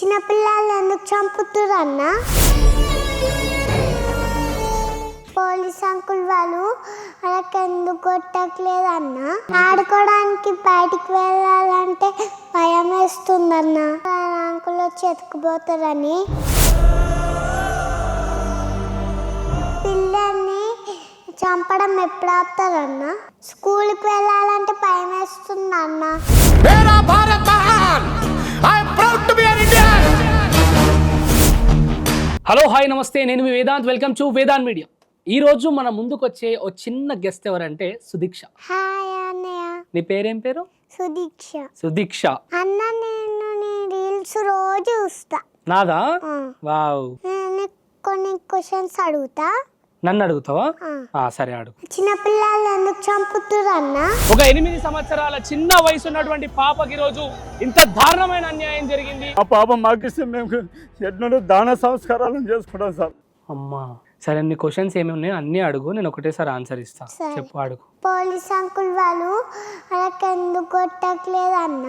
చిన్న పిల్లలను ఎందుకు చంపుతురన్నా పోలీస్ అంకుల్ వాళ్ళు వాళ్ళకెందుకు కొట్టట్లేదన్నా ఆడుకోవడానికి బయటికి వెళ్ళాలంటే భయం వేస్తుందన్నా. అంకుల్ వచ్చి ఎత్తుకుపోతారని. పిల్లల్ని చంపడం ఎప్పుడు ఆపుతారన్నా? స్కూల్కి వెళ్ళాలంటే భయం వేస్తుందన్నా. అన్న హలో హాయ్ నమస్తే. నేను మీ Vedant. Welcome to Vedant media. ఈ రోజు మన ముందుకు వచ్చే ఓ చిన్న గెస్ట్ ఎవరంటే సుదీక్ష. హాయ్ అన్నయ్య. నీ పేరేం పేరు? సుదీక్ష. సుదీక్ష. అన్న నేను నీ రీల్స్ రోజు చూస్తా. నాదా. వావ్. నేను కొన్ని క్వశ్చన్స్ అడుగుతా. నన్ను అడుగుతావా? ఆ. సరే అడుగు. ఎందుకు చంపుతురు అన్న. ఒక ఎనిమిది సంవత్సరాల చిన్న వయసు ఉన్నటువంటి పాపకి రోజు ఇంత దారుణమైన అన్యాయం జరిగింది. ఆ పాప మాకిస్తే మేము ఎన్నో దాన సంస్కారాలను చేసుకుంటాం సార్. అమ్మా. సరే నీ క్వశ్చన్స్ ఏమి ఉన్నాయో అన్నీ అడుగు నేను ఒకటేసారి ఆన్సర్ ఇస్తా. సరే. చెప్పు అడుగు. పోలీస్ అంకుల్ వాళ్ళు ఎందుకు కొట్టట్లేదు అన్న?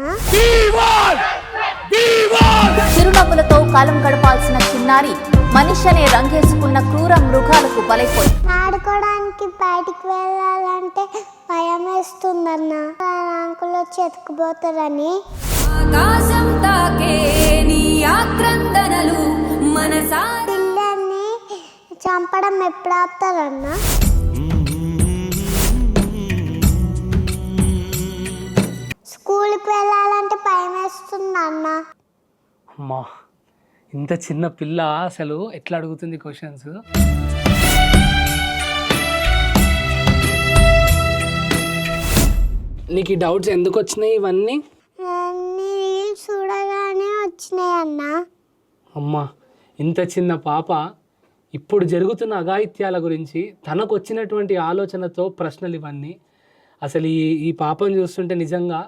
చిరునవ్వులతో కాలం గడపాల్సిన చిన్నారి మనిషి అనే రంగేసుకున్న క్రూర మృగాలకు బలైపోయి ఆడుకోవడానికి బయటికి వెళ్ళాలంటే భయం వేస్తుందన్న. అంకుల్ వచ్చి ఎత్తుకుపోతారని? ఆకాశం తాకే నీ ఆక్రందనలు చంపడం ఎప్పుడు ఆపుతారన్న స్కూల్కి వెళ్ళాలంటే భయం వేస్తుంది అన్న. అమ్మా ఇంత చిన్న పిల్ల అసలు ఎట్లా అడుగుతుంది క్వశ్చన్స్ నీకు ఈ డౌట్స్ ఎందుకు వచ్చినాయి ఇవన్నీ? రీల్స్ చూడగానే వచ్చినాయి అన్న. అమ్మా ఇంత చిన్న పాప ఇప్పుడు జరుగుతున్న అఘాయిత్యాల గురించి తనకు వచ్చినటువంటి ఆలోచనతో ప్రశ్నలు ఇవన్నీ. అసలు ఈ ఈ పాపం చూస్తుంటే నిజంగా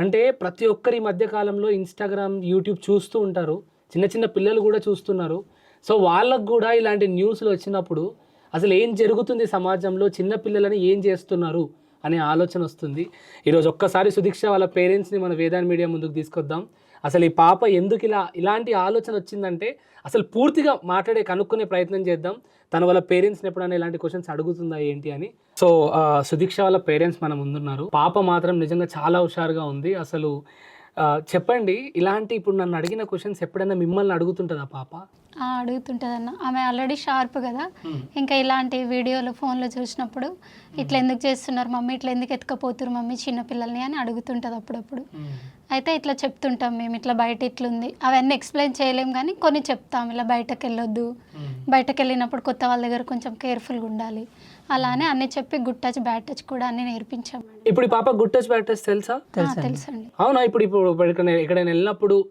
అంటే ప్రతి ఒక్కరి మధ్యకాలంలో ఇన్స్టాగ్రామ్ యూట్యూబ్ చూస్తూ ఉంటారు. చిన్న చిన్న పిల్లలు కూడా చూస్తున్నారు. సో వాళ్ళకు కూడా ఇలాంటి న్యూస్లు వచ్చినప్పుడు అసలు ఏం జరుగుతుంది సమాజంలో చిన్న పిల్లలని ఏం చేస్తున్నారు అనే ఆలోచన వస్తుంది. ఈరోజు ఒక్కసారి సుదీక్ష వాళ్ళ పేరెంట్స్ని మన వేదాన్ మీడియా ముందుకు తీసుకొద్దాం. అసలు ఈ పాప ఎందుకు ఇలా ఇలాంటి ఆలోచన వచ్చిందంటే అసలు పూర్తిగా మాట్లాడే కనుక్కునే ప్రయత్నం చేద్దాం. తన వాళ్ళ పేరెంట్స్ని ఎప్పుడైనా ఇలాంటి క్వశ్చన్స్ అడుగుతుందా ఏంటి అని. సో సుదీక్ష వాళ్ళ పేరెంట్స్ మన ముందున్నారు. పాప మాత్రం నిజంగా చాలా హుషారుగా ఉంది. అసలు చెప్పండి ఇలాంటి ఇప్పుడు నన్ను అడిగిన క్వశ్చన్స్ ఎప్పుడైనా మిమ్మల్ని అడుగుతుంటుందా పాప? అడుగుతుంటదన్న. ఆమె ఆల్రెడీ షార్ప్ కదా. ఇంకా ఇలాంటి వీడియోలు ఫోన్లో చూసినప్పుడు ఇట్లా ఎందుకు చేస్తున్నారు మమ్మీ? ఇట్లా ఎందుకు ఎత్తుకపోతున్నారు మమ్మీ చిన్నపిల్లల్ని అని అడుగుతుంటుంది అప్పుడప్పుడు. అయితే ఇట్లా చెప్తుంటాం మేము ఇట్లా బయట ఇట్లుంది. అవన్నీ ఎక్స్ప్లెయిన్ చేయలేం కానీ కొన్ని చెప్తాం. ఇలా బయటకు వెళ్ళొద్దు. బయటకు వెళ్ళినప్పుడు కొత్త వాళ్ళ దగ్గర కొంచెం కేర్ఫుల్గా ఉండాలి. అలానే అన్ని చెప్పి గుడ్ టచ్ బ్యాడ్ టచ్ కూడా అన్ని నేర్పించాం. ఇప్పుడు పాప గుడ్ టచ్ బ్యాడ్ టచ్ తెలుసా? తెలుసండి. అవునా? ఇప్పుడు ఇప్పుడు ఎక్కడైనా వెళ్ళినప్పుడు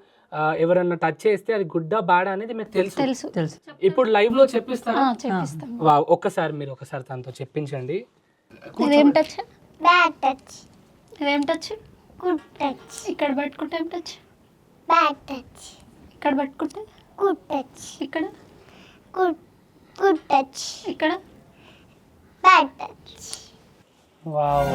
ఎవరన్నా టచ్ చేస్తే అది గుడ్డా బ్యాడ్ అనేది మీకు తెలుసు. తెలుసు. తెలుసు. ఇప్పుడు లైవ్లో చెప్పిస్తారా? చెప్పిస్తాం. వా ఒక్కసారి మీరు ఒకసారి తనతో చెప్పించండి. ఇదేం టచ్ బ్యాడ్ టచ్ ఇదేం టచ్ గుడ్ టచ్ ఇక్కడ పట్టుకుంటే ఏం టచ్ బ్యాడ్ టచ్ ఇక్కడ పట్టుకుంటే? గుడ్ టచ్ ఇక్కడ? గుడ్ గుడ్ టచ్ ఇక్కడ? Bad touch wow.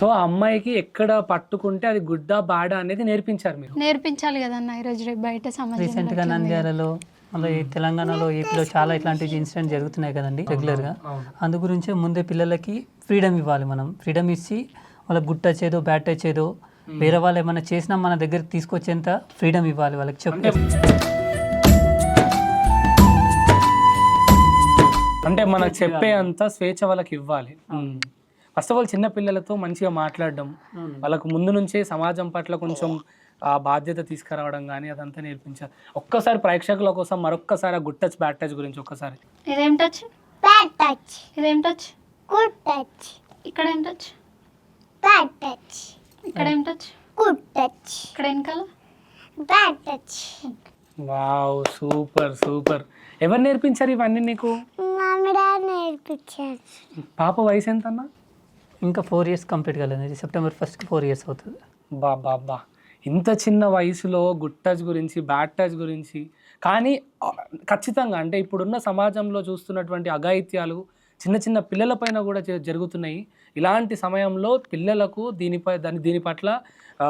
సో ఆ అమ్మాయికి ఎక్కడ పట్టుకుంటే అది గుడ్డా బాడా అనేది నేర్పించారు మీరు. నేర్పించాలి కదన్న ఈరోజు రేపు బయట అట్లా ఉంది. నంద్యాలలో మళ్ళీ ఈ తెలంగాణలో ఏపీలో చాలా ఇట్లాంటి ఇన్సిడెంట్ జరుగుతున్నాయి కదండి రెగ్యులర్గా అందు గురించి ముందే పిల్లలకి ఫ్రీడమ్ ఇవ్వాలి మనం. ఫ్రీడమ్ ఇచ్చి వాళ్ళకి గుడ్ టచ్ ఏదో బ్యాడ్ టచ్ ఏదో వేరే వాళ్ళు ఏమైనా చేసినా మన దగ్గరికి తీసుకొచ్చేంత ఫ్రీడమ్ ఇవ్వాలి వాళ్ళకి. చెప్తే అంటే మనకు చెప్పే అంత స్వేచ్ఛ వాళ్ళకి ఇవ్వాలి. ఫస్ట్ ఆఫ్ ఆల్ చిన్న పిల్లలతో మంచిగా మాట్లాడడం వాళ్ళకు ముందు నుంచే సమాజం పట్ల కొంచెం ఆ బాధ్యత తీసుకురావడం కానీ అదంతా నేర్పించాలి. ఒక్కసారి ప్రేక్షకుల కోసం మరొక్కసారి ఆ గుడ్ టచ్ బ్యాడ్ టచ్ గురించి ఒక్కసారి. ఇదేం టచ్? బ్యాడ్ టచ్ ఇదేం టచ్? గుడ్ టచ్ ఇక్కడ ఏం టచ్? బ్యాడ్ టచ్ ఇక్కడ ఏం టచ్? గుడ్ టచ్ ఇక్కడ వెనకాల bad touch wow super super. ఎవరు నేర్పించారు ఇవన్నీ నీకు? మమ్మీ డాడీ నేర్పించారు. పాప వయసు ఎంత అన్నా ఇంకా ఫోర్ ఇయర్స్ కంప్లీట్ కాలేదు. సెప్టెంబర్ ఫస్ట్కి ఫోర్ ఇయర్స్ అవుతుంది. బా బా బా. ఇంత చిన్న వయసులో గుడ్ టచ్ గురించి బ్యాడ్ టచ్ గురించి కానీ ఖచ్చితంగా అంటే ఇప్పుడున్న సమాజంలో చూస్తున్నటువంటి అఘాయిత్యాలు చిన్న చిన్న పిల్లల పైన కూడా జ- జరుగుతున్నాయి. ఇలాంటి సమయంలో పిల్లలకు దీనిపై దాని దీని పట్ల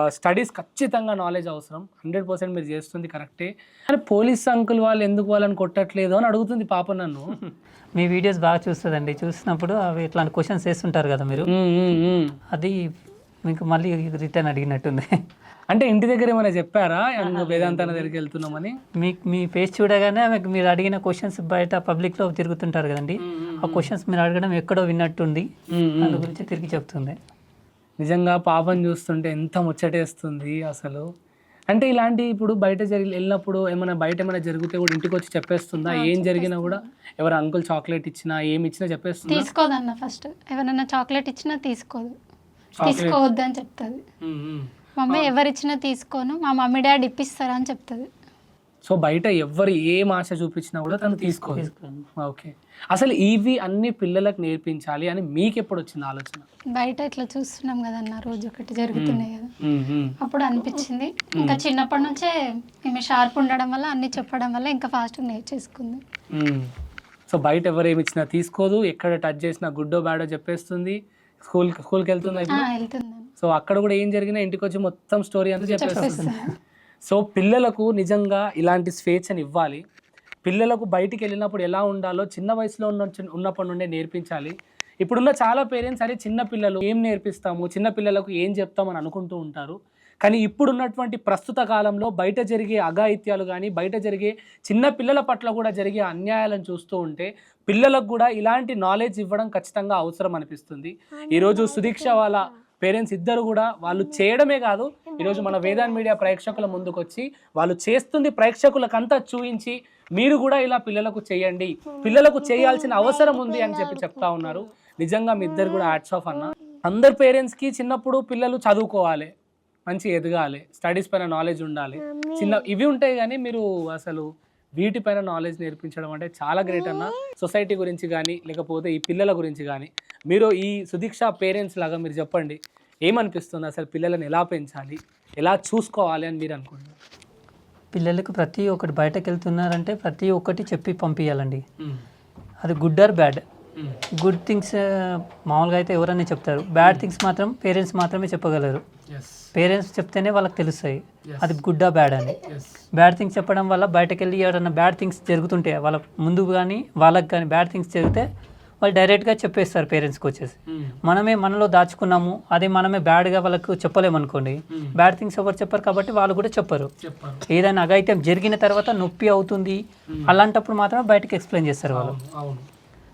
స్టడీస్ ఖచ్చితంగా నాలెడ్జ్ అవసరం. హండ్రెడ్ పర్సెంట్ మీరు చేస్తుంది కరెక్టే కానీ పోలీస్ అంకుల్ వాళ్ళు ఎందుకు వాళ్ళని కొట్టట్లేదు అని అడుగుతుంది పాప నన్ను. మీ వీడియోస్ బాగా చూస్తుందండి. చూసినప్పుడు అవి ఇట్లాంటి క్వశ్చన్స్ వేస్తుంటారు కదా మీరు. అది మీకు మళ్ళీ రిటర్న్ అడిగినట్టుంది. అంటే ఇంటి దగ్గర ఏమైనా చెప్పారా? ఇంకా వేదాంతాన దగ్గరికి వెళ్తున్నామని. మీ మీ ఫేస్ చూడగానే ఆమెకు మీరు అడిగిన క్వశ్చన్స్ బయట పబ్లిక్లో తిరుగుతుంటారు కదండి. ఆ క్వశ్చన్స్ మీరు అడగడం ఎక్కడో విన్నట్టుంది. దాని గురించి తిరిగి చెప్తుంది. నిజంగా పాపం చూస్తుంటే ఎంత ముచ్చటేస్తుంది అసలు. అంటే ఇలాంటి ఇప్పుడు బయట జరిగి వెళ్ళినప్పుడు ఏమైనా బయట ఏమైనా జరిగితే కూడా ఇంటికి వచ్చి చెప్పేస్తుందా ఏం జరిగినా కూడా ఎవరు అంకుల్ చాక్లెట్ ఇచ్చినా ఏమి ఇచ్చినా చెప్పేస్తుందా? తీసుకోదన్న ఫస్ట్ ఎవరైనా చాక్లెట్ ఇచ్చినా తీసుకోదు. Chocolate. తీసుకోవద్దు అని చెప్తుంది. మమ్మీ ఎవరిచ్చినా తీసుకోను మా మమ్మీ డాడీ ఇప్పిస్తారా అని చెప్తుంది. సో బయట ఎవరు ఏం ఆశ చూపించినా కూడా తను తీసుకోదు. ఓకే. అసలు ఇవి అన్ని పిల్లలకు నేర్పించాలి అని మీకు ఎప్పుడు వచ్చింది ఆలోచన? బయట ఇట్లా చూస్తున్నాం కదన్న రోజు ఒకటి జరుగుతున్నాయి కదా. అప్పుడు అనిపించింది. ఇంకా చిన్నప్పటి నుంచే ఈమె షార్ప్ ఉండడం వల్ల అన్ని చెప్పడం వల్ల ఇంకా ఫాస్ట్గా నేర్చేసుకుంది. మ్మ్. సో బయట ఎవరు ఏమి ఇచ్చినా తీసుకోదు. ఎక్కడ టచ్ చేసినా గుడ్డో బ్యాడో చెప్పేస్తుంది. స్కూల్ స్కూల్కి వెళ్తుందా ఆ, ఇప్పుడు వెళ్తుందని సో అక్కడ కూడా ఏం జరిగినా ఇంటికి వచ్చి మొత్తం స్టోరీ అంతా చెప్పేస్తుంది. సో పిల్లలకు నిజంగా ఇలాంటి స్వేచ్ఛని ఇవ్వాలి. పిల్లలకు బయటికి వెళ్ళినప్పుడు ఎలా ఉండాలో చిన్న వయసులో ఉన్న ఉన్నప్పటి నుండే నేర్పించాలి. ఇప్పుడున్న చాలా పేరెంట్స్ అరే చిన్న పిల్లలు ఏం నేర్పిస్తాము? చిన్న పిల్లలకు ఏం చెప్తామని అనుకుంటూ ఉంటారు. కానీ ఇప్పుడున్నటువంటి ప్రస్తుత కాలంలో బయట జరిగే అఘాయిత్యాలు కానీ బయట జరిగే చిన్న పిల్లల పట్ల కూడా జరిగే అన్యాయాలను చూస్తూ ఉంటే పిల్లలకు కూడా ఇలాంటి నాలెడ్జ్ ఇవ్వడం ఖచ్చితంగా అవసరం అనిపిస్తుంది. ఈరోజు సుదీక్ష వాళ్ళ పేరెంట్స్ ఇద్దరు కూడా వాళ్ళు చేయడమే కాదు ఈరోజు మన వేదాన్ మీడియా ప్రేక్షకుల ముందుకు వచ్చి వాళ్ళు చేస్తుంది ప్రేక్షకులకంతా చూపించి మీరు కూడా ఇలా పిల్లలకు చేయండి పిల్లలకు చేయాల్సిన అవసరం ఉంది అని చెప్పి చెప్తా ఉన్నారు. నిజంగా మీ ఇద్దరు కూడా హ్యాట్స్ ఆఫ్ అన్న. అందరు పేరెంట్స్కి చిన్నప్పుడు పిల్లలు చదువుకోవాలి మంచి ఎదగాలి స్టడీస్ పైన నాలెడ్జ్ ఉండాలి. చిన్న ఇవి ఉంటాయి కానీ మీరు అసలు వీటిపైన నాలెడ్జ్ నేర్పించడం అంటే చాలా గ్రేట్ అన్న. సొసైటీ గురించి కానీ లేకపోతే ఈ పిల్లల గురించి కానీ మీరు ఈ సుదీక్ష పేరెంట్స్ లాగా మీరు చెప్పండి. ఏమనిపిస్తుంది? అసలు పిల్లలను ఎలా పెంచాలి? ఎలా చూసుకోవాలి అని మీరు అనుకుంటున్నారు? పిల్లలకు ప్రతి ఒక్కటి బయటకు వెళ్తున్నారంటే ప్రతి ఒక్కటి చెప్పి పంపించాలండి అది good or bad? Good things మామూలుగా అయితే ఎవరన్నా చెప్తారు. బ్యాడ్ థింగ్స్ మాత్రం పేరెంట్స్ మాత్రమే చెప్పగలరు. పేరెంట్స్ చెప్తేనే వాళ్ళకి తెలుస్తాయి. అది గుడ్డా బ్యాడ్ అని. బ్యాడ్ థింగ్స్ చెప్పడం వల్ల బయటకు వెళ్ళి ఎవరైనా బ్యాడ్ థింగ్స్ జరుగుతుంటే వాళ్ళ ముందు కానీ వాళ్ళకి కానీ బ్యాడ్ థింగ్స్ జరిగితే వాళ్ళు డైరెక్ట్గా చెప్పేస్తారు పేరెంట్స్కి వచ్చేసి. మనమే మనలో దాచుకున్నాము అదే మనమే బ్యాడ్గా వాళ్ళకు చెప్పలేమనుకోండి బ్యాడ్ థింగ్స్ ఎవరు చెప్పరు కాబట్టి వాళ్ళు కూడా చెప్పరు. ఏదైనా అఘాయిత్యం జరిగిన తర్వాత నొప్పి అవుతుంది అలాంటప్పుడు మాత్రమే బయటకు ఎక్స్ప్లెయిన్ చేస్తారు వాళ్ళు.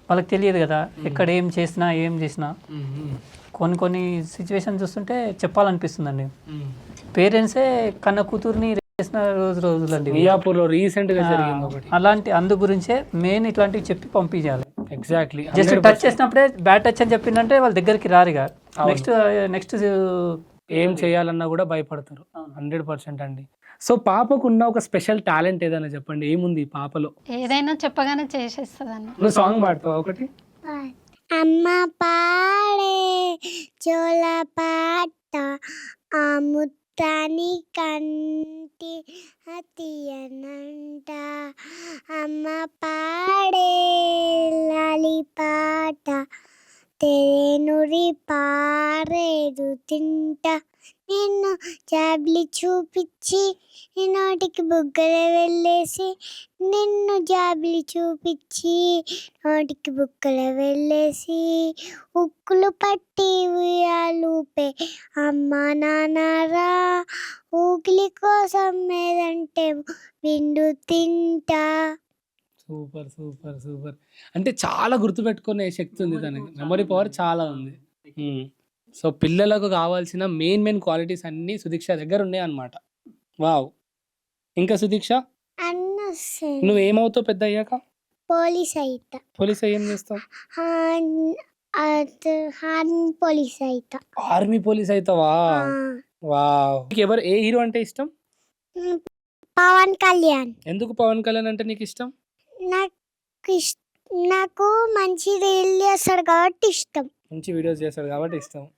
వాళ్ళకి తెలియదు కదా ఎక్కడ ఏం చేసినా ఏం చేసినా. కొన్ని కొన్ని సిచ్యువేషన్ చూస్తుంటే చెప్పాలనిపిస్తుందండి. పేరెంట్సే కన్న కూతుర్ని చేసిన రోజు రోజులండి. మియాపూర్లో రీసెంట్గా జరిగింది ఒకటి. అలాంటి అందు గురించే మెయిన్ ఇట్లాంటివి చెప్పి పంపించాలి. ఎగ్జాక్ట్లీ జస్ట్ టచ్ చేసినప్పుడే బ్యాడ్ టచ్ అని చెప్పిందంటే వాళ్ళ దగ్గరికి రారుగా. నెక్స్ట్ నెక్స్ట్ ఏం చేయాలన్నా కూడా భయపడతారు. హండ్రెడ్ పర్సెంట్ అండి. సో పాపకు ఉన్న ఒక స్పెషల్ టాలెంట్ ఏదైనా చెప్పండి? ఏముంది ఈ పాపలో? ఏదైనా చెప్పగానే చేసేస్తుంది అన్న నువ్వు సాంగ్ పాడుతావా ఒకటి? అమ్మ పాడే చోల పాట ఆ ముత్తాని కంటి అతియనంట అమ్మ పాడే లాలి పాట తెరేనురి పారేదు తింట నిన్ను జాబ్లి చూపించి నోటికి బుగ్గలు వెళ్ళేసి నిన్ను జాబిలి చూపించి నోటికి బుక్కలు వెళ్ళేసి ఉక్కులు పట్టి ఉయ్యాలూపే అమ్మ నాన్నరా ఊకిలి కోసం ఏదంటే విండు తింటా. Super super super. అంటే చాలా గుర్తుపెట్టుకునే శక్తి ఉంది తనకి. మెమరీ పవర్ చాలా ఉంది. సో పిల్లలకు కావాల్సిన మెయిన్ మెయిన్ క్వాలిటీస్ అన్నీ సుదీక్ష దగ్గర ఉన్నాయి అన్నమాట వావ్. ఇంకా సుదీక్ష? అన్న నువ్వు ఏమవుతావు పెద్ద అయ్యాక? పోలీస్ అయితా. పోలీస్ ఏం చేస్తావు? హార్న్ పోలీస్ అయితా. ఆర్మీ పోలీస్ అవుతావా వావ్. నీకు ఎవరు ఏ హీరో అంటే ఇష్టం? పవన్ కళ్యాణ్. ఎందుకు పవన్ కళ్యాణ్ అంటే నీకు ఇష్టం? నాకు నాకు మంచి రీల్ చేస్తాడు కాబట్టి ఇష్టం. మంచి వీడియోస్ చేస్తాడు కాబట్టి ఇష్టం.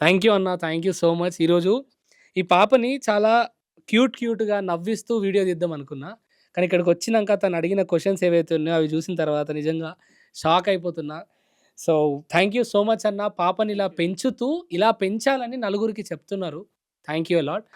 థ్యాంక్ యూ అన్న థ్యాంక్ యూ సో మచ్. ఈరోజు ఈ పాపని చాలా క్యూట్ క్యూట్గా నవ్విస్తూ వీడియో తీద్దాం అనుకున్నా. కానీ ఇక్కడికి వచ్చినాక తను అడిగిన క్వశ్చన్స్ ఏవైతే ఉన్నాయో అవి చూసిన తర్వాత నిజంగా షాక్ అయిపోతున్నా. So thank you so much అన్న. పాపని ఇలా పెంచుతూ ఇలా పెంచాలని నలుగురికి చెప్తున్నారు. థ్యాంక్ యూ అలాట్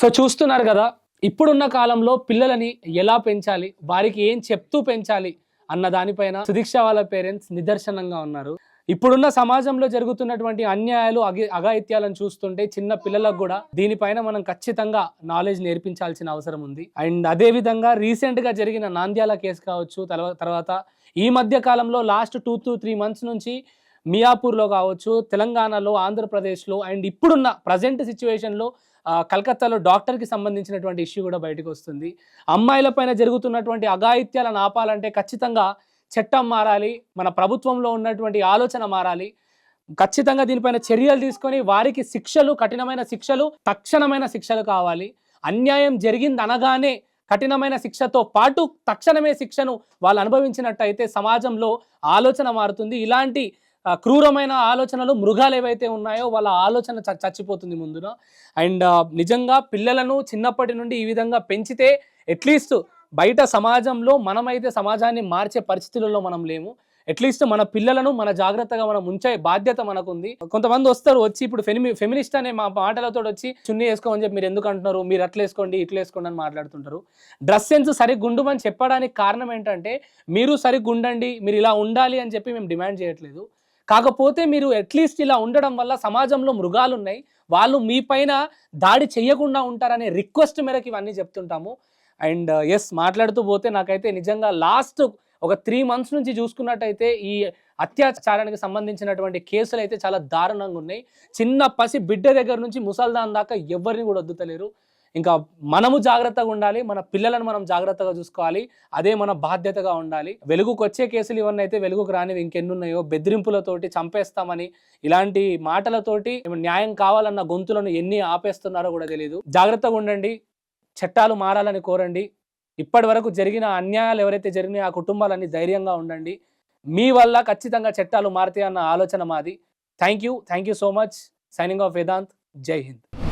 సో చూస్తున్నారు కదా ఇప్పుడున్న కాలంలో పిల్లలని ఎలా పెంచాలి వారికి ఏం చెప్తూ పెంచాలి అన్న దానిపైన సుదీక్ష వాళ్ళ పేరెంట్స్ నిదర్శనంగా ఉన్నారు. ఇప్పుడున్న సమాజంలో జరుగుతున్నటువంటి అన్యాయాలు అగి అఘాయిత్యాలను చూస్తుంటే చిన్న పిల్లలకు కూడా దీనిపైన మనం ఖచ్చితంగా నాలెడ్జ్ నేర్పించాల్సిన అవసరం ఉంది. అండ్ అదే విధంగా జరిగిన నాంద్యాల కేసు కావచ్చు తర్వాత ఈ మధ్య కాలంలో last two to three months నుంచి మియాపూర్లో కావచ్చు తెలంగాణలో ఆంధ్రప్రదేశ్లో అండ్ ఇప్పుడున్న ప్రజెంట్ సిచ్యువేషన్లో కలకత్తాలో డాక్టర్కి సంబంధించినటువంటి ఇష్యూ కూడా బయటకు వస్తుంది. అమ్మాయిల పైన జరుగుతున్నటువంటి అఘాయిత్యాలను ఆపాలంటే ఖచ్చితంగా చట్టం మారాలి మన ప్రభుత్వంలో ఉన్నటువంటి ఆలోచన మారాలి. ఖచ్చితంగా దీనిపైన చర్యలు తీసుకొని వారికి శిక్షలు కఠినమైన శిక్షలు తక్షణమైన శిక్షలు కావాలి. అన్యాయం జరిగింది అనగానే కఠినమైన శిక్షతో పాటు తక్షణమే శిక్షను వాళ్ళు అనుభవించినట్టయితే సమాజంలో ఆలోచన మారుతుంది. ఇలాంటి క్రూరమైన ఆలోచనలు మృగాలు ఏవైతే ఉన్నాయో వాళ్ళ ఆలోచన చ- చచ్చిపోతుంది ముందున. అండ్ నిజంగా పిల్లలను చిన్నప్పటి నుండి ఈ విధంగా పెంచితే అట్లీస్ట్ బయట సమాజంలో మనమైతే సమాజాన్ని మార్చే పరిస్థితులలో మనం లేము. అట్లీస్ట్ మన పిల్లలను మన జాగ్రత్తగా మనం ఉంచే బాధ్యత మనకుంది. కొంతమంది వస్తారు వచ్చి ఇప్పుడు ఫెమి ఫెమినిస్ట్ అనే మా మాటలతో వచ్చి చున్నీ వేసుకోమని చెప్పి మీరు ఎందుకు అంటున్నారు? మీరు అట్లా వేసుకోండి ఇట్లా వేసుకోండి అని మాట్లాడుతుంటారు. డ్రెస్ సెన్స్ సరిగ్గుండుమని చెప్పడానికి కారణం ఏంటంటే మీరు సరిగ్గా ఉండండి మీరు ఇలా ఉండాలి అని చెప్పి మేము డిమాండ్ చేయట్లేదు. కాకపోతే మీరు అట్లీస్ట్ ఇలా ఉండడం వల్ల సమాజంలో మృగాలు ఉన్నాయి వాళ్ళు మీ పైన దాడి చేయకుండా ఉంటారనే రిక్వెస్ట్ మేరకు ఇవన్నీ చెప్తుంటాము. అండ్ uh, ఎస్ మాట్లాడుతూ పోతే నాకైతే నిజంగా లాస్ట్ ఒక త్రీ మంత్స్ నుంచి చూసుకున్నట్టయితే ఈ అత్యాచారానికి సంబంధించినటువంటి కేసులు అయితే చాలా దారుణంగా ఉన్నాయి. చిన్న పసి బిడ్డ దగ్గర నుంచి ముసల్దాన్ దాకా ఎవరిని కూడా వద్దుతలేరు ఇంకా మనము జాగ్రత్తగా ఉండాలి మన పిల్లలను మనం జాగ్రత్తగా చూసుకోవాలి అదే మన బాధ్యతగా ఉండాలి. వెలుగుకు వచ్చే కేసులు ఇవన్నీ అయితే వెలుగుకు రానివి ఇంకెన్నున్నాయో బెదిరింపులతోటి చంపేస్తామని ఇలాంటి మాటలతోటి న్యాయం కావాలన్న గొంతులను ఎన్ని ఆపేస్తున్నారో కూడా తెలియదు జాగ్రత్తగా ఉండండి. చట్టాలు మారాలని కోరండి. ఇప్పటి వరకు జరిగిన అన్యాయాలు ఎవరైతే జరిగినాయో ఆ కుటుంబాలన్నీ ధైర్యంగా ఉండండి. మీ వల్ల ఖచ్చితంగా చట్టాలు మారుతాయి అన్న ఆలోచన మాది. Thank you thank you so much. Signing off Vedant. జై హింద్.